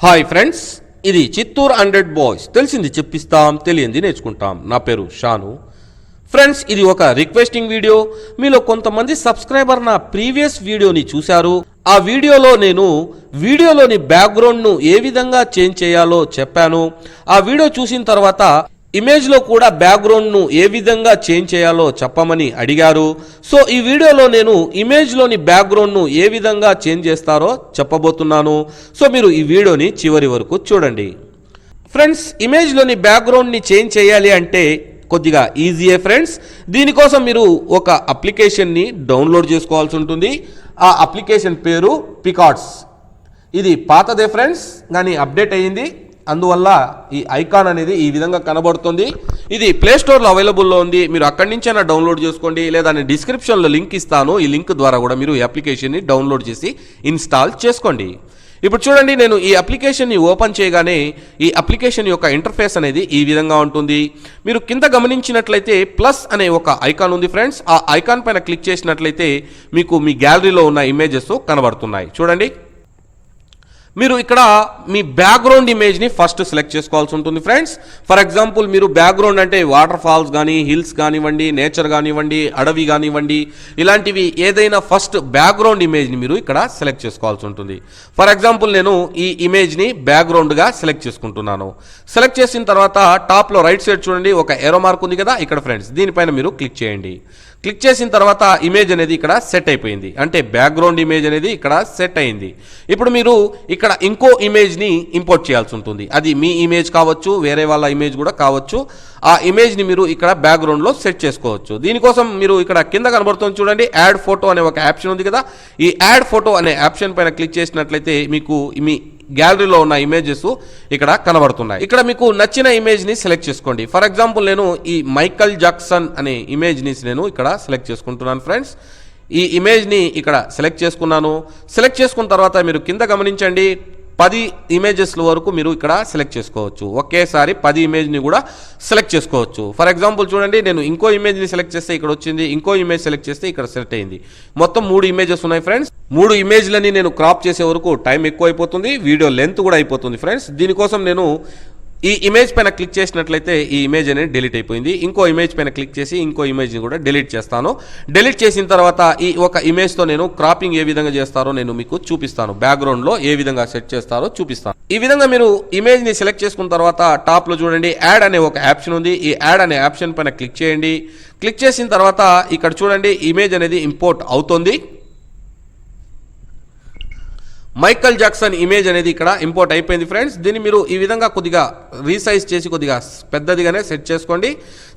Hi friends ఇది Chittoor hundred boys. తెలిసింది చెప్పిస్తాం తెలియంది నేర్చుకుంటాం. నా పేరు షాను. ఫ్రెండ్స్ ఇది ఒక రిక్వెస్టింగ్ వీడియో. మీలో కొంతమంది సబ్స్క్రైబర్ నా ప్రీవియస్ వీడియోని చూశారు. ఆ వీడియోలో నేను వీడియోలోని బ్యాక్గ్రౌండ్ను ఏ విధంగా చేంజ్ చేయాలో చెప్పాను. ఆ వీడియో చూసిన తర్వాత ఇమేజ్లో కూడా బ్యాక్గ్రౌండ్ను ఏ విధంగా చేంజ్ చేయాలో చెప్పమని అడిగారు. సో ఈ వీడియోలో నేను ఇమేజ్లోని బ్యాక్గ్రౌండ్ను ఏ విధంగా చేంజ్ చేస్తారో చెప్పబోతున్నాను. సో మీరు ఈ వీడియోని చివరి వరకు చూడండి. ఫ్రెండ్స్ ఇమేజ్లోని బ్యాక్గ్రౌండ్ని చేంజ్ చేయాలి అంటే కొద్దిగా ఈజీయే ఫ్రెండ్స్ దీనికోసం మీరు ఒక అప్లికేషన్ని డౌన్లోడ్ చేసుకోవాల్సి ఉంటుంది. ఆ అప్లికేషన్ పేరు పికాట్స్ ఇది పాతదే ఫ్రెండ్స్ కానీ అప్డేట్ అయ్యింది. అందువల్ల ఈ ఐకాన్ అనేది ఈ విధంగా కనబడుతుంది. ఇది ప్లేస్టోర్లో అవైలబుల్లో ఉంది. మీరు అక్కడి నుంచైనా డౌన్లోడ్ చేసుకోండి. లేదా నేను డిస్క్రిప్షన్లో లింక్ ఇస్తాను. ఈ లింక్ ద్వారా కూడా మీరు ఈ అప్లికేషన్ని డౌన్లోడ్ చేసి ఇన్స్టాల్ చేసుకోండి. ఇప్పుడు చూడండి నేను ఈ అప్లికేషన్ని ఓపెన్ చేయగానే ఈ అప్లికేషన్ యొక్క ఇంటర్ఫేస్ అనేది ఈ విధంగా ఉంటుంది. మీరు కింద గమనించినట్లయితే ప్లస్ అనే ఒక ఐకాన్ ఉంది ఫ్రెండ్స్. ఆ ఐకాన్ పైన క్లిక్ చేసినట్లయితే మీకు మీ గ్యాలరీలో ఉన్న ఇమేజెస్ కనబడుతున్నాయి. చూడండి. మీరు ఇక్కడ మీ బ్యాక్గ్రౌండ్ ఇమేజ్ని ఫస్ట్ సెలెక్ట్ చేసుకోవాల్సి ఉంటుంది ఫ్రెండ్స్ ఫర్ ఎగ్జాంపుల్ మీరు బ్యాక్గ్రౌండ్ అంటే వాటర్ ఫాల్స్ కానీ హిల్స్ కానివ్వండి నేచర్ కానివ్వండి అడవి కానివ్వండి ఇలాంటివి ఏదైనా ఫస్ట్ బ్యాక్గ్రౌండ్ ఇమేజ్ని మీరు ఇక్కడ సెలెక్ట్ చేసుకోవాల్సి ఉంటుంది. ఫర్ ఎగ్జాంపుల్ నేను ఈ ఇమేజ్ని బ్యాక్గ్రౌండ్గా సెలెక్ట్ చేసుకుంటున్నాను. సెలెక్ట్ చేసిన తర్వాత టాప్లో రైట్ సైడ్ చూడండి ఒక ఎరో మార్క్ ఉంది కదా ఇక్కడ ఫ్రెండ్స్ దీనిపైన మీరు క్లిక్ చేయండి. క్లిక్ చేసిన తర్వాత ఇమేజ్ అనేది ఇక్కడ సెట్ అయిపోయింది. అంటే బ్యాక్గ్రౌండ్ ఇమేజ్ అనేది ఇక్కడ సెట్ అయింది. ఇప్పుడు మీరు ఇక్కడ ఇంకో ఇమేజ్ని ఇంపోర్ట్ చేయాల్సి ఉంటుంది. అది మీ ఇమేజ్ కావచ్చు వేరే వాళ్ళ ఇమేజ్ కూడా కావచ్చు. ఆ ఇమేజ్ని మీరు ఇక్కడ బ్యాక్గ్రౌండ్లో సెట్ చేసుకోవచ్చు. దీనికోసం మీరు ఇక్కడ కింద కనబడుతుంది చూడండి యాడ్ ఫోటో అనే ఒక ఆప్షన్ ఉంది కదా. ఈ యాడ్ ఫోటో అనే ఆప్షన్ పైన క్లిక్ చేసినట్లయితే మీకు మీ గ్యాలరీలో ఉన్న ఇమేజెస్ ఇక్కడ కనబడుతున్నాయి. ఇక్కడ మీకు నచ్చిన ఇమేజ్ని సెలెక్ట్ చేసుకోండి. ఫర్ ఎగ్జాంపుల్ నేను ఈ మైకల్ జాక్సన్ అనే ఇమేజ్ని నేను ఇక్కడ సెలెక్ట్ చేసుకుంటున్నాను ఫ్రెండ్స్ ఈ ఇమేజ్ని ఇక్కడ సెలెక్ట్ చేసుకున్నాను. సెలెక్ట్ చేసుకున్న తర్వాత మీరు కింద గమనించండి. పది ఇమేజెస్ల వరకు మీరు ఇక్కడ సెలెక్ట్ చేసుకోవచ్చు. ఒకేసారి పది ఇమేజ్ని కూడా సెలెక్ట్ చేసుకోవచ్చు. ఫర్ ఎగ్జాంపుల్ చూడండి నేను ఇంకో ఇమేజ్ని సెలెక్ట్ చేస్తే ఇక్కడ వచ్చింది ఇంకో ఇమేజ్ సెలెక్ట్ చేస్తే ఇక్కడ సెలెక్ట్ అయింది. మొత్తం మూడు ఇమేజెస్ ఉన్నాయి ఫ్రెండ్స్ మూడు ఇమేజ్లని నేను క్రాప్ చేసే వరకు టైం ఎక్కువ అయిపోతుంది వీడియో లెంత్ కూడా అయిపోతుంది ఫ్రెండ్స్ దీనికోసం నేను ఈ ఇమేజ్ పైన క్లిక్ చేసినట్లయితే ఈ ఇమేజ్ అనేది డిలీట్ అయిపోయింది. ఇంకో ఇమేజ్ పైన క్లిక్ చేసి ఇంకో ఇమేజ్ని కూడా డిలీట్ చేస్తాను. డిలీట్ చేసిన తర్వాత ఈ ఒక ఇమేజ్తో నేను క్రాపింగ్ ఏ విధంగా చేస్తారో నేను మీకు చూపిస్తాను. బ్యాక్గ్రౌండ్లో ఏ విధంగా సెట్ చేస్తారో చూపిస్తాను. ఈ విధంగా మీరు ఇమేజ్ని సెలెక్ట్ చేసుకున్న తర్వాత టాప్లో చూడండి యాడ్ అనే ఒక ఆప్షన్ ఉంది. ఈ యాడ్ అనే ఆప్షన్ పైన క్లిక్ చేయండి. క్లిక్ చేసిన తర్వాత ఇక్కడ చూడండి ఇమేజ్ అనేది ఇంపోర్ట్ అవుతుంది. మైకల్ జాక్సన్ ఇమేజ్ అనేది ఇక్కడ ఇంపోర్ట్ అయిపోయింది ఫ్రెండ్స్. దీన్ని మీరు ఈ విధంగా కొద్దిగా రీసైజ్ చేసి కొద్దిగా పెద్దదిగానే సెట్ చేసుకోండి.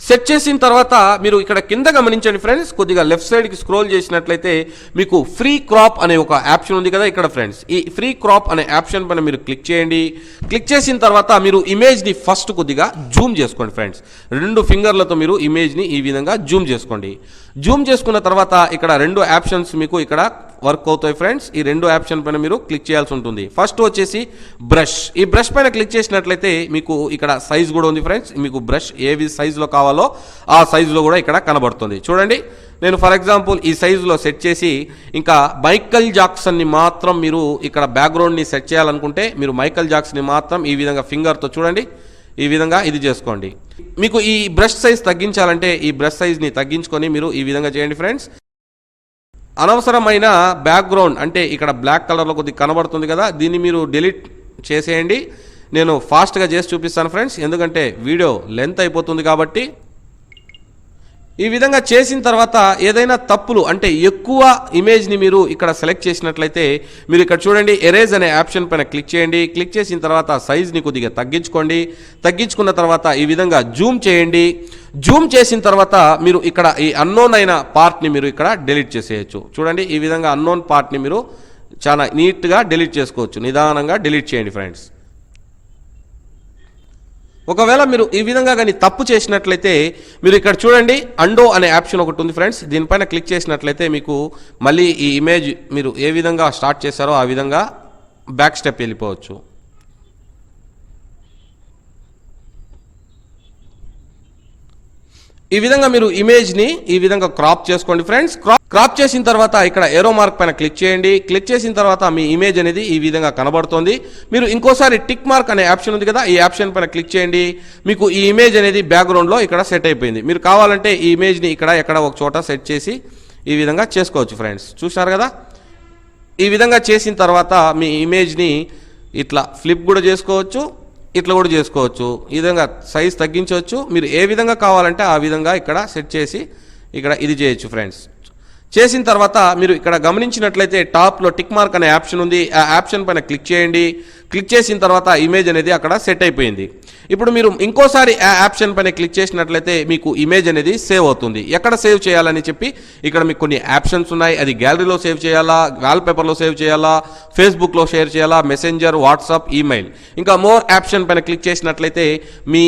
సెట్ చేసిన తర్వాత మీరు ఇక్కడ కింద గమనించండి ఫ్రెండ్స్. కొద్దిగా లెఫ్ట్ సైడ్కి స్క్రోల్ చేసినట్లయితే మీకు ఫ్రీ క్రాప్ అనే ఒక ఆప్షన్ ఉంది కదా ఇక్కడ ఫ్రెండ్స్. ఈ ఫ్రీ క్రాప్ అనే ఆప్షన్ పైన మీరు క్లిక్ చేయండి. క్లిక్ చేసిన తర్వాత మీరు ఇమేజ్ని ఫస్ట్ కొద్దిగా జూమ్ చేసుకోండి ఫ్రెండ్స్. రెండు ఫింగర్లతో మీరు ఇమేజ్ని ఈ విధంగా జూమ్ చేసుకోండి. జూమ్ చేసుకున్న తర్వాత ఇక్కడ రెండు ఆప్షన్స్ మీకు ఇక్కడ వర్క్ అవుతాయి ఫ్రెండ్స్. ఈ రెండు ఆప్షన్ పైన మీరు క్లిక్ చేయాల్సి ఉంటుంది. ఫస్ట్ వచ్చేసి బ్రష్. ఈ బ్రష్ పైన క్లిక్ చేసినట్లయితే మీకు ఇక్కడ సైజ్ కూడా ఉంది ఫ్రెండ్స్. మీకు బ్రష్ ఏవి సైజులో కావాలో ఆ సైజులో కూడా ఇక్కడ కనబడుతుంది. చూడండి. నేను ఫర్ ఎగ్జాంపుల్ ఈ సైజులో సెట్ చేసి ఇంకా మైకల్ జాక్సన్ని మాత్రం మీరు ఇక్కడ బ్యాక్గ్రౌండ్ని సెట్ చేయాలనుకుంటే మీరు మైకల్ జాక్సన్ని మాత్రం ఈ విధంగా ఫింగర్తో చూడండి. ఈ విధంగా ఇది చేసుకోండి. మీకు ఈ బ్రష్ సైజ్ తగ్గించాలంటే ఈ బ్రష్ సైజ్ని తగ్గించుకొని మీరు ఈ విధంగా చేయండి ఫ్రెండ్స్. అనవసరమైన బ్యాక్గ్రౌండ్ అంటే ఇక్కడ బ్లాక్ కలర్లో కొద్దిగా కనబడుతుంది కదా దీన్ని మీరు డిలీట్ చేసేయండి. నేను ఫాస్ట్గా చేసి చూపిస్తాను ఫ్రెండ్స్. ఎందుకంటే వీడియో లెంత్ అయిపోతుంది కాబట్టి ఈ విధంగా చేసిన తర్వాత ఏదైనా తప్పులు అంటే ఎక్కువ ఇమేజ్ని మీరు ఇక్కడ సెలెక్ట్ చేసినట్లయితే మీరు ఇక్కడ చూడండి ఎరేజ్ అనే ఆప్షన్ పైన క్లిక్ చేయండి. క్లిక్ చేసిన తర్వాత సైజ్ని కొద్దిగా తగ్గించుకోండి. తగ్గించుకున్న తర్వాత ఈ విధంగా జూమ్ చేయండి. జూమ్ చేసిన తర్వాత మీరు ఇక్కడ ఈ అన్నోన్ అయిన పార్ట్ని మీరు ఇక్కడ డిలీట్ చేసేయచ్చు. చూడండి ఈ విధంగా అన్నోన్ పార్ట్ని మీరు చాలా నీట్గా డిలీట్ చేసుకోవచ్చు. నిదానంగా డిలీట్ చేయండి ఫ్రెండ్స్. ఒకవేళ మీరు ఈ విధంగా కానీ తప్పు చేసినట్లయితే మీరు ఇక్కడ చూడండి అండో అనే ఆప్షన్ ఒకటి ఉంది ఫ్రెండ్స్. దీనిపైన క్లిక్ చేసినట్లయితే మీకు మళ్ళీ ఈ ఇమేజ్ మీరు ఏ విధంగా స్టార్ట్ చేశారో ఆ విధంగా బ్యాక్ స్టెప్ వెళ్ళిపోవచ్చు. ఈ విధంగా మీరు ఇమేజ్ని ఈ విధంగా క్రాప్ చేసుకోండి ఫ్రెండ్స్. క్రాప్ క్రాప్ చేసిన తర్వాత ఇక్కడ ఏరో మార్క్ పైన క్లిక్ చేయండి. క్లిక్ చేసిన తర్వాత మీ ఇమేజ్ అనేది ఈ విధంగా కనబడుతోంది. మీరు ఇంకోసారి టిక్ మార్క్ అనే ఆప్షన్ ఉంది కదా ఈ ఆప్షన్ పైన క్లిక్ చేయండి. మీకు ఈ ఇమేజ్ అనేది బ్యాక్గ్రౌండ్లో ఇక్కడ సెట్ అయిపోయింది. మీరు కావాలంటే ఈ ఇమేజ్ని ఇక్కడ ఎక్కడ ఒక చోట సెట్ చేసి ఈ విధంగా చేసుకోవచ్చు ఫ్రెండ్స్ చూసారు కదా? ఈ విధంగా చేసిన తర్వాత మీ ఇమేజ్ని ఇట్లా ఫ్లిప్ కూడా చేసుకోవచ్చు ఇట్లా కూడా చేసుకోవచ్చు. ఈ విధంగా సైజ్ తగ్గించవచ్చు. మీరు ఏ విధంగా కావాలంటే ఆ విధంగా ఇక్కడ సెట్ చేసి ఇక్కడ ఇది చేయొచ్చు ఫ్రెండ్స్ చేసిన తర్వాత మీరు ఇక్కడ గమనించినట్లయితే టాప్లో టిక్ మార్క్ అనే ఆప్షన్ ఉంది. ఆ ఆప్షన్ పైన క్లిక్ చేయండి. క్లిక్ చేసిన తర్వాత ఇమేజ్ అనేది అక్కడ సెట్ అయిపోయింది. ఇప్పుడు మీరు ఇంకోసారి ఆ ఆప్షన్ పైన క్లిక్ చేసినట్లయితే మీకు ఇమేజ్ అనేది సేవ్ అవుతుంది. ఎక్కడ సేవ్ చేయాలని చెప్పి ఇక్కడ మీకు కొన్ని ఆప్షన్స్ ఉన్నాయి. అది గ్యాలరీలో సేవ్ చేయాలా? వాల్పేపర్లో సేవ్ చేయాలా? ఫేస్బుక్లో షేర్ చేయాలా? Messenger WhatsApp email. ఇంకా మోర్ ఆప్షన్ పైన క్లిక్ చేసినట్లయితే మీ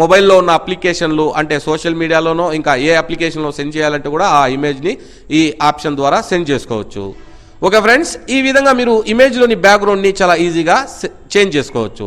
మొబైల్లో ఉన్న అప్లికేషన్లు అంటే సోషల్ మీడియాలోనో ఇంకా ఏ అప్లికేషన్లో సెండ్ చేయాలంటే కూడా ఆ ఇమేజ్ని ఈ ఆప్షన్ ద్వారా సెండ్ చేసుకోవచ్చు. ఓకే ఫ్రెండ్స్ ఈ విధంగా మీరు ఇమేజ్లోని బ్యాక్గ్రౌండ్ని చాలా ఈజీగా చేంజ్ చేసుకోవచ్చు.